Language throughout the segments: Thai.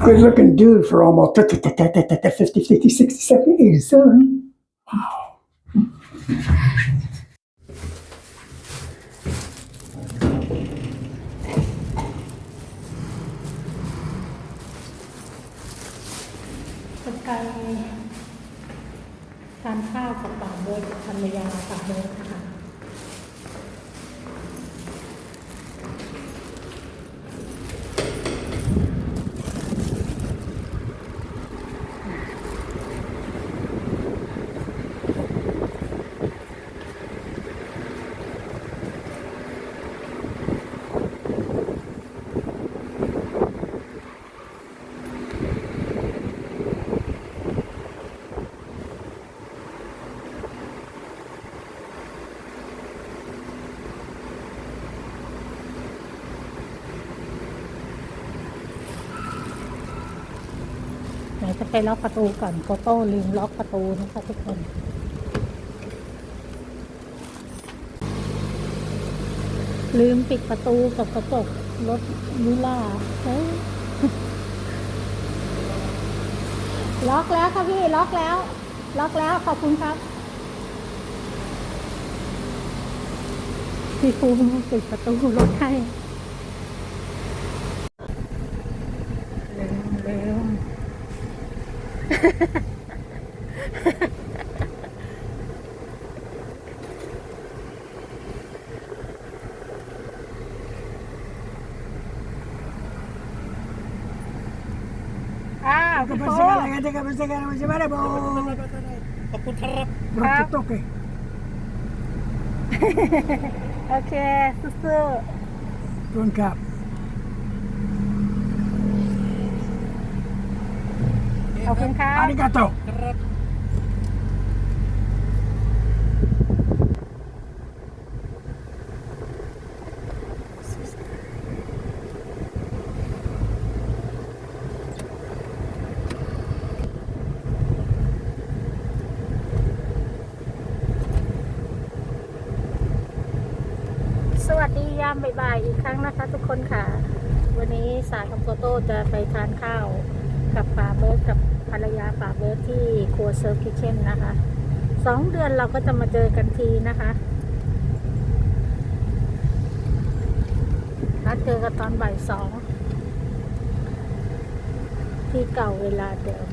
good looking dude for almost 50, 50, 60, 70, 87. Wow. เป็นการทานข้าวกับป่าโบดภรรยาป่าโบดค่ะ จะไปล็อกประตูก่อนโกโต้ลืมล็อกประตูนะคะทุกคนลืมปิดประตูกับกระจกรถลุล่าเฮ้ยล็อกแล้วค่ะพี่ล็อกแล้ว ล็อกแล้วขอบคุณครับ พี่ภูมปิดประตูรถให้เร็ว เร็วอ้าวพี่โฟข อบคุณครับ Pronto toque. โอเคสู้ Doing cap. ๆขอบคุณครับ Arigato. ครับสวัสดียามบ่ายๆอีกครั้งนะคะทุกคนค่ะ วันนี้สายกับโฟโต้จะไปทานข้าวกับป่าเบิร์ดกับ ภรรยาป่าเบิร์ดที่ครัวเซิร์ฟคิเช่นนะคะสองเดือนเราก็จะมาเจอกันทีนะคะนัดเจอกันตอนบ่ายสองที่เก่าเวลาเดิม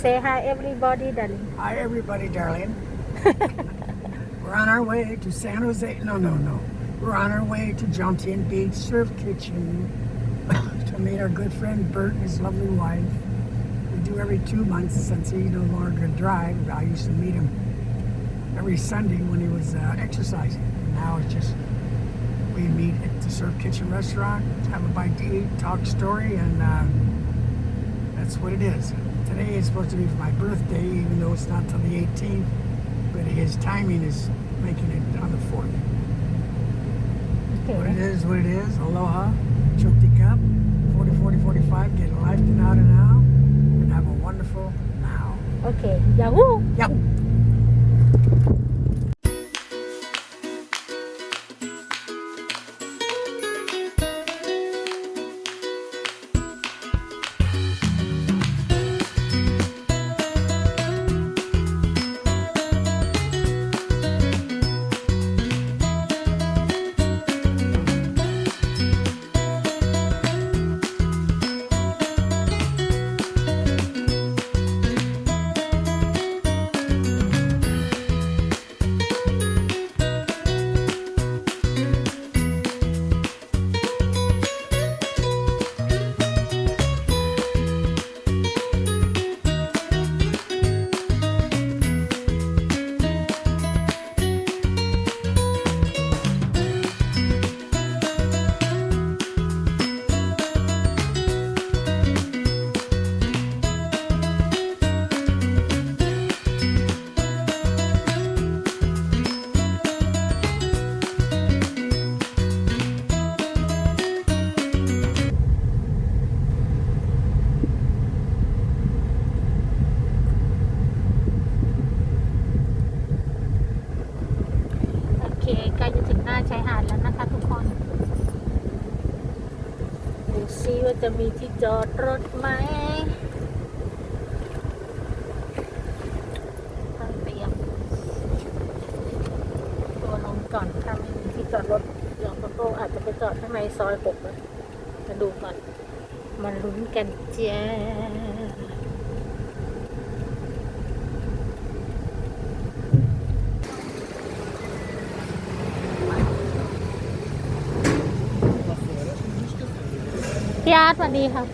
Say hi everybody darling Hi, everybody, darling. We're on our way to San Jose. No, no, no. We're on our way to Junction Beach Surf Kitchen I made our good friend Bert and his lovely wife. We do every two months since he no longer drives. drive. I used to meet him every Sunday when he was uh, exercising. And now it's just we meet at the Surf Kitchen restaurant, have a bite to eat, talk story, and uh, that's what it is. Today is supposed to be for my birthday, even though it's not till the 18th, but his timing is making it on the 4th. Okay. What it is, what it is. Aloha. Chukti cup five, get life out now, and have a wonderful now. Okay, Yahoo! Yahoo! ซิว่าจะมีที่จอดรถไหมต้องเตรียมตัวลงก่อนถ้าไม่มีที่จอดรถเดี๋ยวโตโต้อาจจะไปจอดข้างในซอยหกนะมาดูก่อน มาลุ้นกันจ้า พี่อาร์ตสวัสดีครับ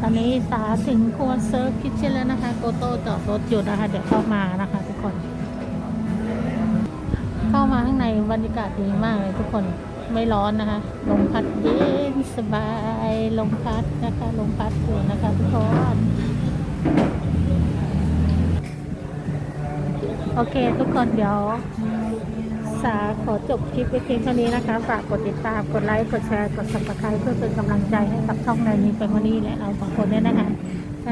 ตอนนี้สาถึงครัวเซิร์ฟคิทเช่นแล้วนะคะ โกโต้จอดรถอยู่นะคะ เดี๋ยวเข้ามานะคะ ทุกคน เข้ามาข้างในบรรยากาศดีมากเลยทุกคน ไม่ร้อนนะคะ ลมพัดเย็นสบาย ลมพัดนะคะ ลมพัดอยู่นะคะทุกคน โอเคทุกคนเดี๋ยวสาขอจบคลิปไว้เพียงเท่านี้นะคะ ฝากกดติดตาม กดไลค์ กดแชร์ กด subscribe เพื่อเป็นกำลังใจให้กับช่องในนี้เป็นวันนี้และเราสองคนด้วยนะคะ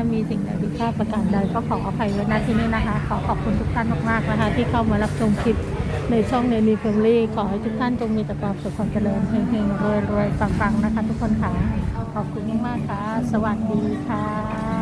ถ้ามีสิ่งใดผิดพลาดประการใดก็ขออภัยไว้ณที่นี้นะคะ ขอขอบคุณทุกท่านมากๆนะคะ ที่เข้ามารับชมคลิปในช่องเนนีเฟมลี่ขอให้ทุกท่านจงมีแต่ความสุขความเจริญเฮงๆรวยๆปังๆนะคะ ทุกคนค่ะ ขอบคุณมากๆค่ะ สวัสดีค่ะ